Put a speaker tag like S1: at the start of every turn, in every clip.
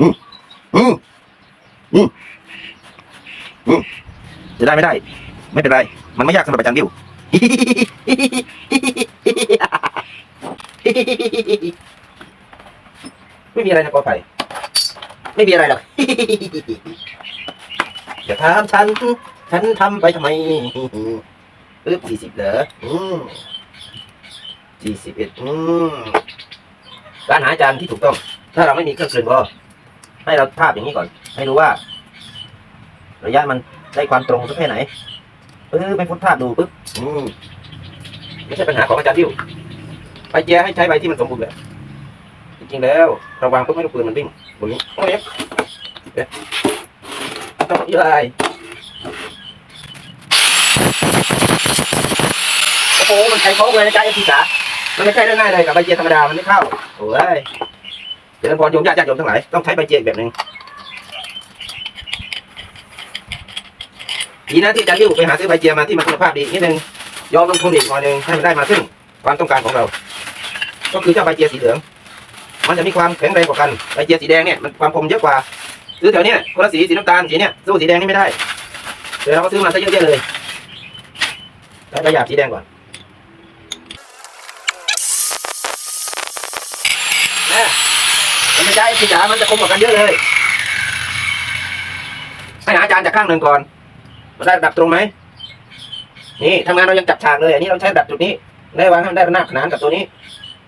S1: อืมอืมอืมอืมจะได้ไม่ได้ ไม่เป็นไร มันไม่ยากสำหรับอาจารย์บิวไม่มีอะไรนะกอไผ่ไม่มีอะไรหรอกอย่าถามฉัน ฉันทำไปทำไมปึ๊บสี่สิบเหรออืมสี่สิบเอ็ดอืมการหาจารย์ที่ถูกต้อง ถ้าเราไม่มีเครื่องกลึงก็ ให้เราทาบอย่างนี้ก่อน ให้รู้ว่า ระยะมันได้ความตรงสักแค่ไหนปึ๊บไปพุทธาบดูปึ๊บอืมไม่ใช่ปัญหาของอาจารย์ดิวไปเจียให้ใช้ใบที่มันสมบูรณ์แบบจริงๆแล้วเราวางปุ๊บให้ลูกปืนมันวิ่งบนนี้โอ้ยเอ๊ะต้องยี่อะไรโอ้โหมันใช้โค้งเลยนะจ๊ะเอฟซีจ๋ามันไม่ใช่เรื่องง่ายเลยกับใบเจียธรรมดา มันไม่เข้า โอ้ย เดี๋ยวพรโยมญาติญาติโยมทั้งหลายต้องใช้ใบเจียกแบบหนึ่งดีนะที่จารย์ยิ้วไปหาซื้อใบเจียมาที่มันคุณภาพดีนิดนึงยอมลงทุนอีกหน่อยหนึงให้มันได้มาซึ่งความต้องการของเรา ก็คือเจ้าใบเจียสีเหลือง มันจะมีความแข็งแรงกว่ากันใบเจียสีแดงเนี่ยมันความคมเยอะกว่าซื้อแถวเนี้ยคนละสีสีน้ำตาลสีเนี่ยสู้สีแดงนี่ไม่ได้เดี๋ยวเราก็ซื้อมาซะเยอะแยะเลยใช้ใบหยาบสีแดงก่อนนะมันไม่ใช่สีจ๋ามันจะคมกว่ากันเยอะเลยให้หาอาจารย์จากข้างหนึ่งก่อนมาได้ระดับตรงไหมนี่ทำงานเรายังจับฉากเลย อันนี้เราใช้ระดับจุดนี้ ได้วางให้มันได้ระนาบขนานกับตัวนี้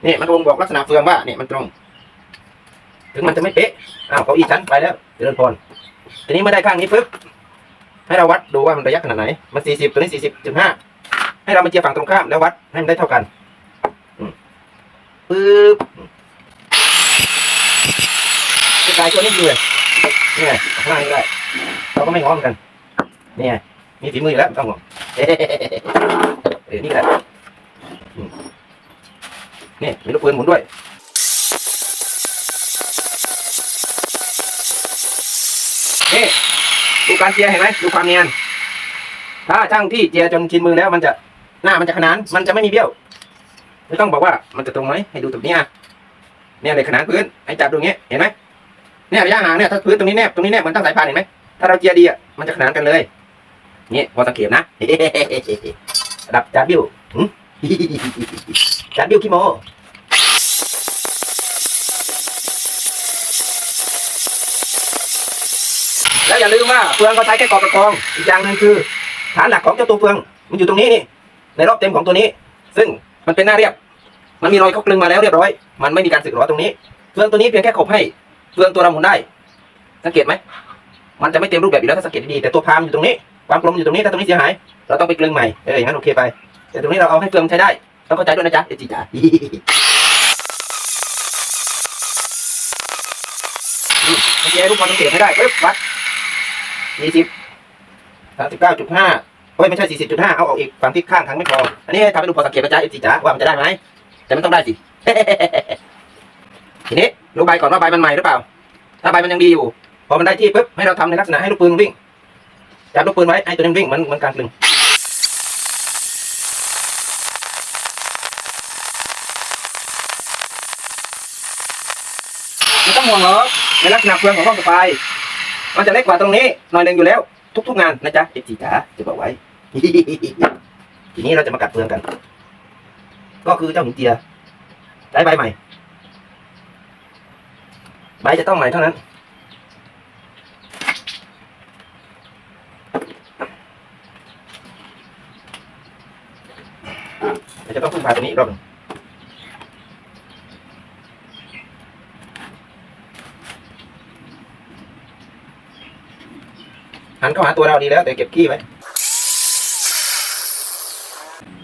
S1: นี่มันบ่งบอกลักษณะเฟืองว่าเนี่ยมันตรง ถึงมันจะไม่เป๊ะอ้าวเก้าอี้ชั้นไปแล้วเจริญพรทีนี้เมื่อได้ข้างนี้ปุ๊บให้เราวัดดูว่ามันระยะขนาดไหน มันสี่สิบตัวนี้สี่สิบจุดห้าให้เรามาเจียฝั่งตรงข้ามแล้ววัดให้มันได้เท่ากันปึ๊บ กายตัวนี้ดูเลยนี่ไงข้างล่างนี่ก็ได้เราก็ไม่ง้อเหมือนกันนี่ไงมีฝีมืออยู่แล้วไม่ต้องห่วงเฮ้เออนี่ก็ได้นี่มีลูกปืนหมุนด้วยนี่ดูการเจียเห็นไหมดูความเนียนถ้าช่างที่เจียจนชินมือแล้วมันจะหน้ามันจะขนานมันจะไม่มีเบี้ยวไม่ต้องบอกว่ามันจะตรงไหมให้ดูตรงนี้อะเนี่ยเลยขนานพื้นให้จับดูงี้เห็นไหม เนี่ยระยะห่างเนี่ยถ้าพื้นตรงนี้แนบตรงนี้แนบเหมันตั้งสายพานเห็นไหมถ้าเราเจียดีอะมันจะขนานกันเลยนี่พอสังเกตนะระดับจับบิ้วจัดบิวคิโมแล้วอย่าลืมว่าเฟืองก็ใช้แค่กรอบประกองอีกอย่างหนึ่งคือฐานหลักของเจ้าตัวเฟืองมันอยู่ตรงนี้นี่ในรอบเต็มของตัวนี้ ซึ่งมันเป็นหน้าเรียบ มันมีรอยเขากลึงมาแล้วเรียบร้อย มันไม่มีการสึกหรอตรงนี้เฟืองตัวนี้เพียงแค่ขบให้ เฟืองตัวเราหมุนได้ สังเกตไหมมันจะไม่เต็มรูปแบบอยู่แล้วถ้าสังเกตดีๆแต่ตัวพามอยู่ตรงนี้ความกลมอยู่ตรงนี้ถ้าตรงนี้เสียหายเราต้องไปกลึงใหม่เอออย่างนั้นโอเคไป แต่ตรงนี้เราเอาให้เฟืองใช้ได้ต้องเข้าใจด้วยนะจ๊ะเอจิจ๋าโอเคลูกบอลต้องเก็บให้ได้ปึ๊บวัดยี่สิบสามสิบเก้าจุดห้าเฮ้ยไม่ใช่สี่สิบจุดห้าเอาออกอีกฝั่งที่ข้างทั้งไม่พอ อันนี้ทำให้ดูพอสังเกตนะจ๊ะเอจิจ๋าว่ามันจะได้ไหมแต่มันต้องได้สิทีนี้ ดูใบก่อนว่าใบมันใหม่หรือเปล่า ถ้าใบมันยังดีอยู่ พอมันได้ที่ปุ๊บให้เราทำในลักษณะให้ลูกปืนวิ่งจับลูกปืนไว้ให้ตัวนี้วิ่งเหมือนเหมือนการกลึงไม่ต้องห่วงหรอกในลักษณะเฟืองของห้องสปายมันจะเล็กกว่าตรงนี้หน่อยหนึ่งอยู่แล้ว ทุก ๆ งานนะจ๊ะเอฟจีจ๋าจะบอกไว้ ทีนี้เราจะมากัดเฟืองกัน ก็คือเจ้าหินเจียได้ใบใหม่ ใบจะต้องใหม่เท่านั้น จะต้องพึ่งพาตัวนี้กรอบหนึ่งหันเข้าหาตัวเราดีแล้ว แต่เก็บขี้ไว้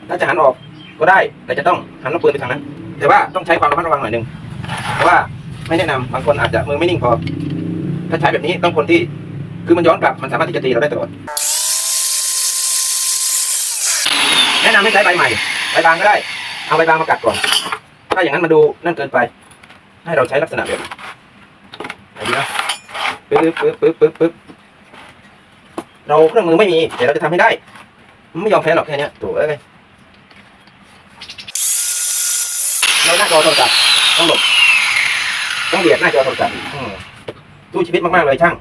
S1: ถ้าจะหันออกก็ได้ แต่จะต้องหันลูกปืนไปทางนั้น แต่ว่าต้องใช้ความระมัดระวังหน่อยหนึ่งเพราะว่า ไม่แนะนำบางคนอาจจะมือไม่นิ่งพอ ถ้าใช้แบบนี้ต้องคนที่คือมันย้อนกลับมันสามารถที่จะตีเราได้ตลอดแนะนำให้ใช้ใบใหม่ใบบางก็ได้ เอาใบบางมากัดก่อน ถ้าอย่างนั้นมันดูนั่นเกินไป ให้เราใช้ลักษณะแบบไหนดีนะปึ๊บปึ๊บปึ๊บปึ๊บปึ๊บเราเครื่องมือไม่มีแต่เราจะทำให้ได้ ไม่ยอมแพ้หรอกแค่นี้ถูกเอ้ยเราหน้าจอโทรศัพท์ต้องหลบ ต้องเบียดหน้าจอโทรศัพท์อืมสู้ชีวิตมากๆเลยช่าง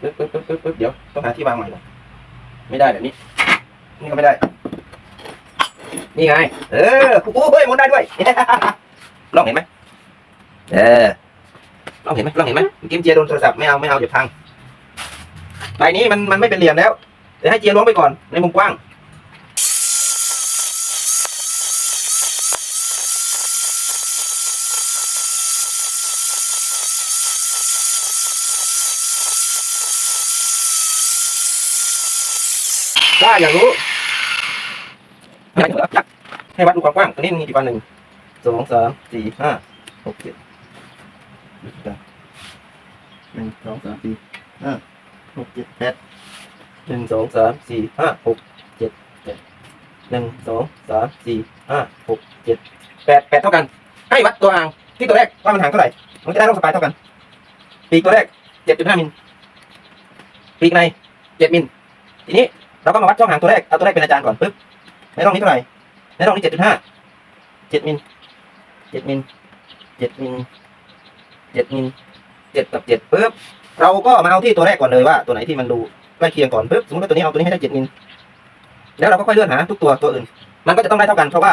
S1: ปึ๊บปึ๊บปึ๊บปึ๊บปึ๊บเดี๋ยวต้องหาที่วางใหม่ก่อนไม่ได้แบบนี้ นี่ก็ไม่ได้ นี่ไง เออโอ้ยหมุนได้ด้วยลองเห็นไหมเออลองเห็นไหมลองเห็นไหมกิมเจียโดนโทรศัพท์ไม่เอาไม่เอาเดี๋ยวพังใบนี้มันมันไม่เป็นเหลี่ยมแล้วเดี๋ยวให้เจียล้วงไปก่อนในมุมกว้าง ถ้าอยากรู้ให้วัดให้วัดดูความกว้างตรงนี้มีกี่ฟันหนึ่งสองสามสี่ห้าหกเจ็ด
S2: หนึ่งสองสามสี่ห้าหกเจ็ดแปด
S1: หนึ่งสองสามสี่ห้าหกเจ็ดแปดหนึ่งสองสามสี่ห้าหกเจ็ดแปดแปดเท่ากัน ให้วัดตัวห่างที่ตัวแรกว่ามันห่างเท่าไหร่มันจะได้ร่องสปายเท่ากัน ปีกตัวแรกเจ็ดจุดห้ามิลปีกในเจ็ดมิลทีนี้ เราก็มาวัดช่องห่างตัวแรก เอาตัวแรกเป็นอาจารย์ก่อนปึ๊บ ในร่องนี้เท่าไหร่ ในร่องนี้เจ็ดจุดห้าเจ็ดมิลเจ็ดมิลเจ็ดมิลเจ็ดมิลเจ็ดกับเจ็ดปึ๊บ เราก็มาเอาที่ตัวแรกก่อนเลยว่า ตัวไหนที่มันดูใกล้เคียงก่อนปึ๊บ สมมติว่าตัวนี้เอาตัวนี้ให้ได้เจ็ดมิลแล้วเราก็ค่อยเลื่อนหาทุกตัวตัวอื่น มันก็จะต้องได้เท่ากันเพราะว่า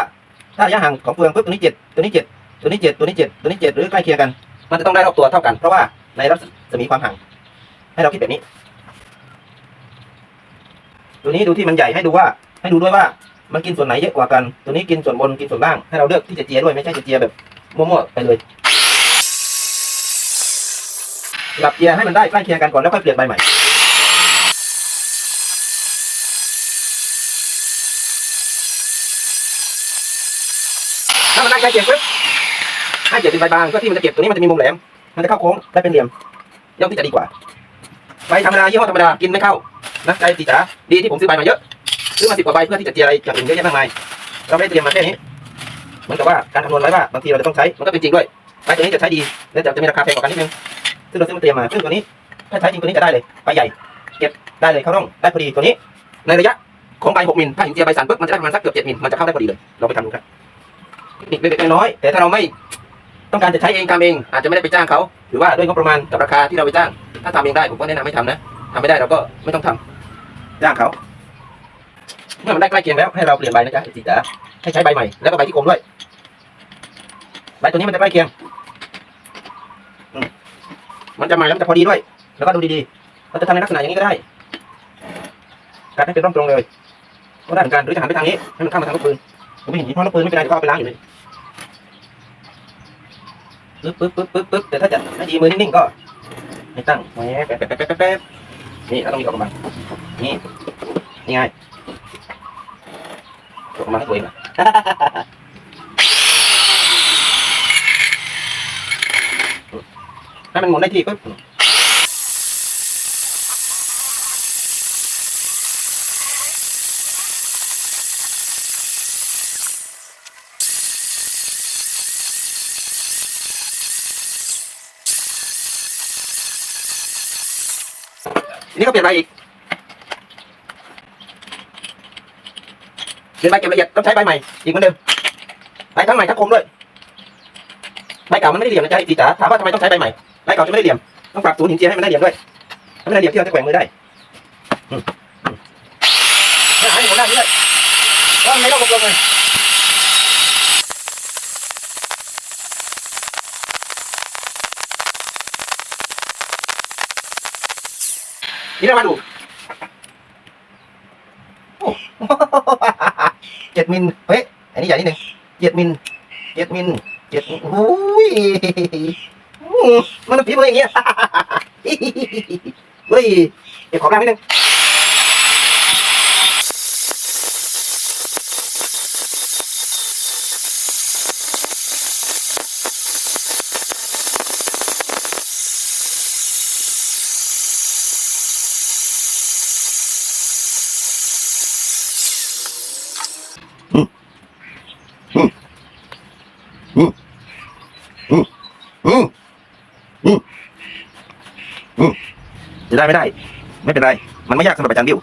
S1: ถ้าระยะห่างของเฟืองปึ๊บตัวนี้เจ็ดตัวนี้เจ็ดตัวนี้เจ็ดตัวนี้เจ็ดตัวนี้เจ็ดหรือใกล้เคียงกัน มันจะต้องได้รอบตัวเท่ากันเพราะว่าในรัศมีความห่างให้เราคิดแบบนี้ ตัวนี้ดูที่มันใหญ่ให้ดูว่า ให้ดูด้วยว่ามันกินส่วนไหนเยอะกว่ากัน ตัวนี้กินส่วนบนกินส่วนล่าง ให้เราเลือกที่จะเจียด้วยไม่ใช่จะเจียแบบมั่วๆไปเลยหลับเจียให้มันได้ใกล้เคียงกันก่อนแล้วค่อยเปลี่ยนใบใหม่ถ้ามันได้ใกล้เคียงปุ๊บให้เจียเป็นใบบางเพื่อที่มันจะเก็บตัวนี้มันจะมีมุมแหลม มันจะเข้าโค้งได้เป็นเหลี่ยมย่อมที่จะดีกว่าใบธรรมดายี่ห้อธรรมดากินไม่เข้า นะใจสีจ๋าดีที่ผมซื้อใบมาเยอะซื้อมาสิบกว่าใบเพื่อที่จะเจียอะไรอย่างอื่นเยอะแยะมากมายเราไม่ได้เตรียมมาแค่นี้เหมือนกับว่าการคำนวณไว้ว่าบางทีเราจะต้องใช้มันก็เป็นจริงด้วยใบตัวนี้จะใช้ดีและจะจะมีราคาแพงกว่ากันนิดนึงซึ่งเราซื้อมาเตรียมมาซึ่งตัวนี้ถ้าใช้จริงตัวนี้จะได้เลยใบใหญ่ เก็บได้เลยเข้าร่องได้พอดีตัวนี้ ในระยะของใบหกมิลถ้าหินเจียใบสันปุ๊บมันจะได้ประมาณสักเกือบเจ็ดมิลมันจะเข้าได้พอดีเลยเราไปทำดูครับนิคเล็กๆน้อยๆแต่ถ้าเราไม่ต้องการจะใช้เองทำเองอาจจะไม่ได้ไปจ้างเขาหรือว่าด้วยงบประมาณกับราคาที่เราไปจ้าง ถ้าทำเองได้ผมก็แนะนำให้ทำนะทำไม่ได้เราก็ไม่ต้องทำ จ้างเขา เมื่อมันได้ใกล้เคียงแล้วให้เราเปลี่ยนใบนะจ๊ะสิจ๋าให้ใช้ใบใหม่แล้วก็ใบที่กลมด้วยใบตัวนี้มันจะใกล้เคียง มันจะใหม่แล้วมันจะพอดีด้วย แล้วก็ดูดีๆเราจะทำในลักษณะอย่างนี้ก็ได้การให้เป็นร่องตรงเลยก็ได้เหมือนกันหรือจะหันไปทางนี้ให้มันเข้ามาทางลูกปืนผมไม่เห็นเพราะลูกปืนไม่เป็นไรเดี๋ยวก็เอาไปล้างอยู่เลยปึ๊บปึ๊บปึ๊บปึ๊บปึ๊บแต่ถ้าจะให้ดีมือนิ่งๆก็ ไม่ตั้งแหวแป๊บแป๊บแป๊บแป๊บแป๊บนี่เราต้องมีกำลัง นี่นี่ไงออกมาให้ตัวเองนะให้มันหมุนได้ทีปุ๊บนี้ก็เปลี่ยนใบอีก เปลี่ยนใบเก็บละเอียดต้องใช้ใบใหม่อีกเหมือนเดิมใบทั้งใหม่ทั้งคมด้วยใบเก่ามันไม่ได้เหลี่ยมนะจ๊ะพี่จ๋าถามว่าทำไมต้องใช้ใบใหม่ใบเก่าจะไม่ได้เหลี่ยมต้องปรับศูนย์หินเจียให้มันได้เหลี่ยมด้วยให้มันได้เหลี่ยมที่เราจะแกว่งมือได้อืมอืมเนี่ยหาให้หมดได้ด้วยก็ไม่ต้องลงเลยนี่เรามาดูเจ็ ดมิลเฮ้ยอันนี้ใหญ่นิดนึงเจ็ดมิลเจ็ดมิลเจ็ดโอ้ยมันฝีมืออย่างเงี้ยเฮ้ยเก็บของแรงนิดนึงอืมอืมอืมจะ ได้ไม่ได้ ไม่เป็นไร มันไม่ยากสำหรับอาจารย์บิว